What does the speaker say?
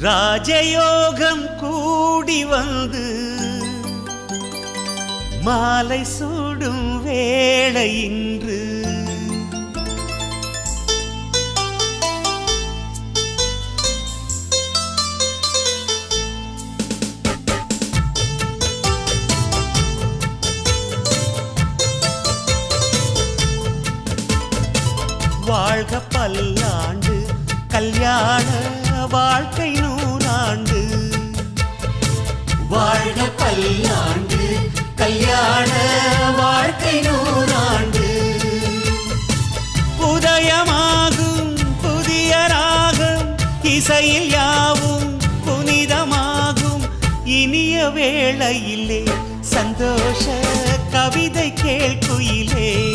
ராஜயோகம் கூடி வந்து மாலை சூடும் வேளை இன்று வாழ்க பல்லாண்டு கல்யாண வாழ்க்கை பல்லாண்டு கல்யாண வாழ்க்கை நூறாண்டு. உதயமாகும் புதிய ராகம் இசையில் யாவும் புனிதமாகும். இனிய வேளையிலே சந்தோஷ கவிதை கேள்குயிலே